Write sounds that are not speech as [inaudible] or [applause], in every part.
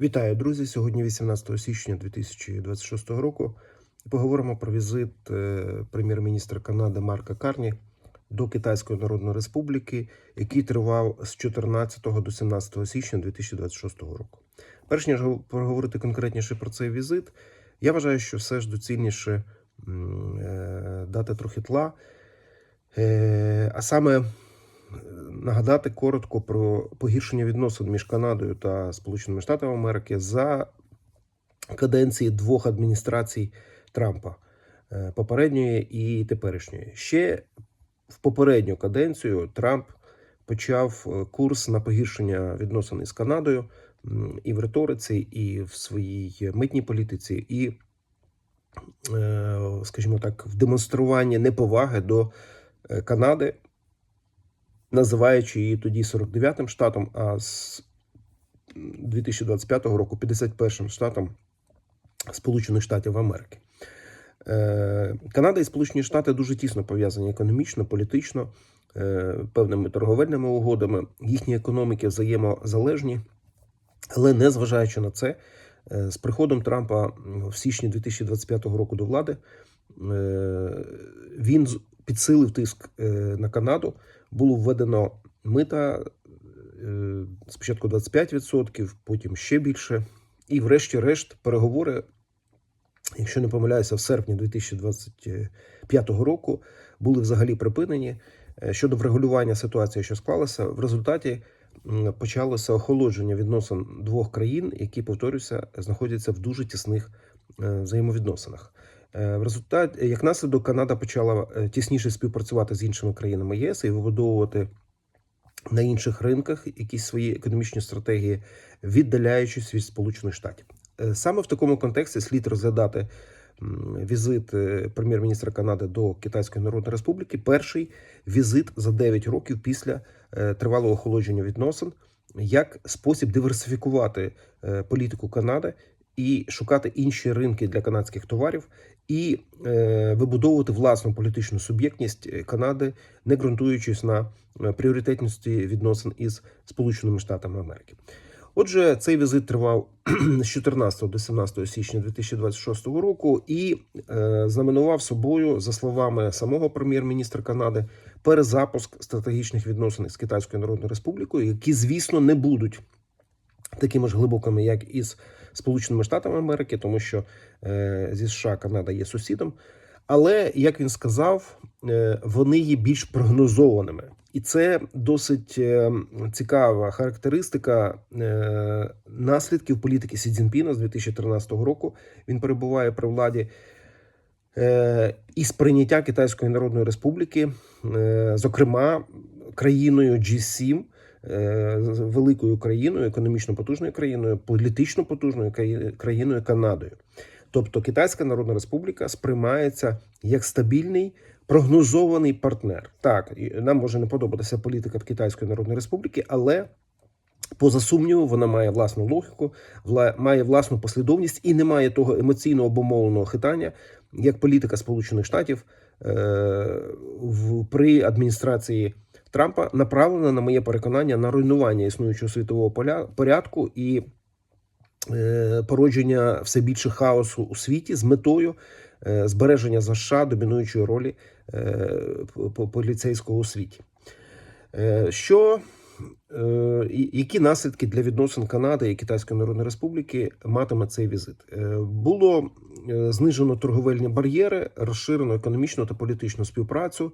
Вітаю, друзі! Сьогодні 18 січня 2026 року. Поговоримо про візит е, прем'єр-міністра Канади Марка Карні до Китайської Народної Республіки, який тривав з 14 до 17 січня 2026 року. Перш ніж гов- поговорити конкретніше про цей візит, я вважаю, що все ж доцільніше е, дати трохи тла, Е, а саме нагадати коротко про погіршення відносин між Канадою та Сполученими Штатами Америки за каденції двох адміністрацій Трампа е, попередньої і теперішньої. Ще в попередню каденцію Трамп почав е, курс на погіршення відносин із Канадою і в риториці, і в своїй митній політиці, і, е, скажімо так, в демонструванні неповаги до Канади, називаючи її тоді 49-м штатом, а з 2025 року 51-м штатом Сполучених Штатів Америки. Е, Канада і Сполучені Штати дуже тісно пов'язані економічно, політично, е, певними торговельними угодами. Їхні економіки взаємозалежні, але незважаючи на це, е, з приходом Трампа в січні 2025 року до влади він підсилив тиск на Канаду. Було введено мита е, спочатку 25%, потім ще більше. І, врешті-решт, переговори, якщо не помиляюся, в серпні 2025 року були взагалі припинені Е, щодо врегулювання ситуації, що склалася. В результаті почалося охолодження відносин двох країн, які, повторюся, знаходяться в дуже тісних е, взаємовідносинах. Е, В результаті, як наслідок, Канада почала е, тісніше співпрацювати з іншими країнами ЄС і вибудовувати на інших ринках якісь свої економічні стратегії, віддаляючись від Сполучених Штатів. Е, Саме в такому контексті слід розглядати візит прем'єр-міністра Канади до Китайської Народної Республіки. Перший візит за 9 років після тривалого охолодження відносин, як спосіб диверсифікувати політику Канади і шукати інші ринки для канадських товарів, і е, вибудовувати власну політичну суб'єктність е, Канади, не ґрунтуючись на е, пріоритетності відносин із Сполученими Штатами Америки. Отже, цей візит тривав [clears throat] з 14 до 17 січня 2026 року і е, знаменував собою, за словами самого прем'єр-міністра Канади, перезапуск стратегічних відносин з Китайською Народною Республікою, які, звісно, не будуть такими ж глибокими, як із Сполученими Штатами Америки, тому що е, зі США Канада є сусідом. Але як він сказав, е, вони є більш прогнозованими, і це досить е, цікава характеристика наслідків політики Сі Цзіньпіна з 2013 року. Він перебуває при владі. І сприйняття Китайської Народної Республіки, зокрема країною G7, е, з- великою країною, економічно потужною країною, політично потужною країною Канадою. Тобто Китайська Народна Республіка сприймається як стабільний прогнозований партнер. Так, нам може не подобатися політика Китайської Народної Республіки, але поза сумніву, вона має власну логіку, має власну послідовність і не має того емоційно обумовленого хитання, як політика Сполучених Штатів е, в при адміністрації Трампа направлена, на моє переконання, на руйнування існуючого світового поля, порядку і е, породження все більше хаосу у світі з метою е, збереження за США домінуючої ролі е, по- по- поліцейського у світі. Е, Що е, які наслідки для відносин Канади і Китайської Народної Республіки матиме цей візит? Е, Було е, знижено торговельні бар'єри, розширено економічну та політичну співпрацю,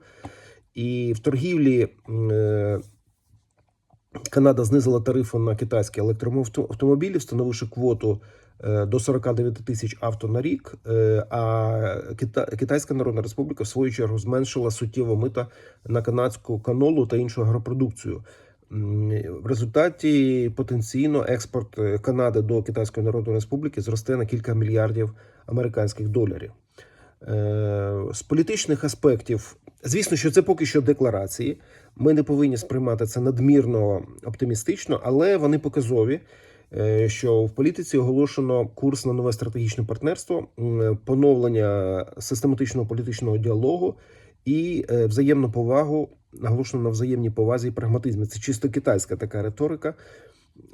і в торгівлі е, Канада знизила тарифи на китайські електроавтомобілі, встановивши квоту е, до 49 тисяч авто на рік. е, А Кита- Китайська Народна Республіка в свою чергу зменшила суттєво мита на канадську канолу та іншу агропродукцію. В результаті потенційно експорт Канади до Китайської Народної Республіки зросте на кілька мільярдів американських доларів. З політичних аспектів, звісно, що це поки що декларації. Ми не повинні сприймати це надмірно оптимістично, але вони показові, е, що в політиці оголошено курс на нове стратегічне партнерство, поновлення систематичного політичного діалогу і е, взаємну повагу, наголошено на взаємній повазі і прагматизмі. Це чисто китайська така риторика.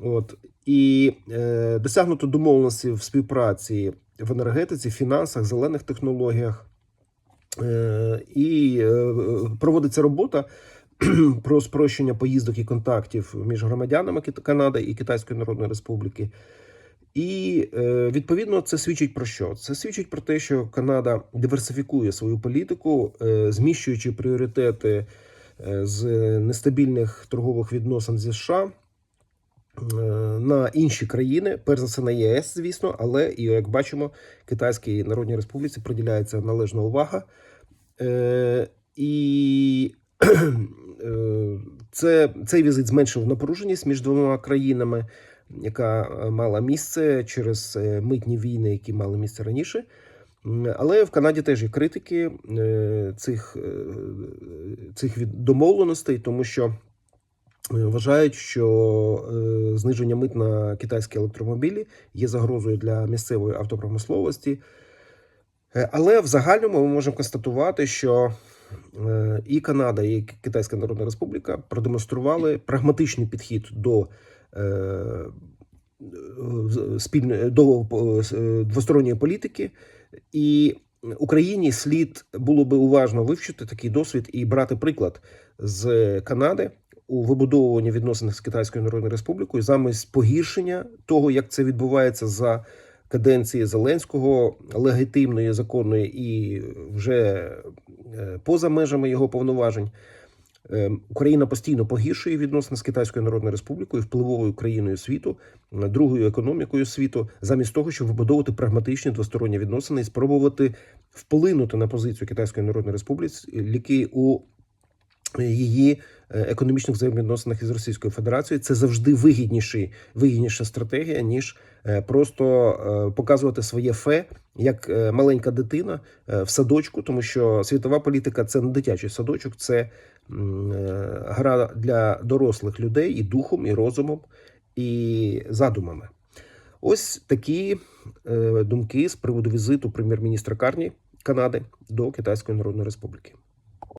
От і е, досягнуто домовленості в співпраці в енергетиці, фінансах, зелених технологіях. Е, і е, проводиться робота [clears throat] про спрощення поїздок і контактів між громадянами Канади і Китайської Народної Республіки. І е, відповідно це свідчить про що? Це свідчить про те, що Канада диверсифікує свою політику, зміщуючи пріоритети з нестабільних торгових відносин зі США на інші країни, перш за все на ЄС, звісно, але і як бачимо, Китайській Народній Республіці приділяється належна увага. Е, і [clears throat] е, це, цей візит зменшив напруженість між двома країнами, яка е, мала місце через митні війни, які мали місце раніше. Але в Канаді теж є критики цих, цих домовленостей, тому що вважають, що е, зниження мит на китайські електромобілі є загрозою для місцевої автопромисловості. Е, Але в загальному ми можемо констатувати, що е, і Канада, і Китайська Народна Республіка продемонстрували прагматичний підхід до спільної до двосторонньої політики, і Україні слід було би уважно вивчити такий досвід і брати приклад з Канади у вибудовуванні відносин з Китайською Народною Республікою замість погіршення того, як це відбувається за каденції Зеленського, легітимної, законної і вже е, поза межами його повноважень. Е, Україна постійно погіршує відносини з Китайською Народною Республікою, впливовою країною світу, другою економікою світу, замість того, щоб вибудовувати прагматичні двосторонні відносини і спробувати вплинути на позицію Китайської Народної Республіки у її е, економічних взаємовідносинах із Російською Федерацією. Це завжди вигідніший, вигідніша стратегія, ніж е, просто е, показувати своє фе як маленька дитина в садочку, тому що світова політика це не дитячий садочок, це гра для дорослих людей і духом, і розумом, і задумами. Ось такі думки з приводу візиту прем'єр-міністра Карні Канади до Китайської Народної Республіки.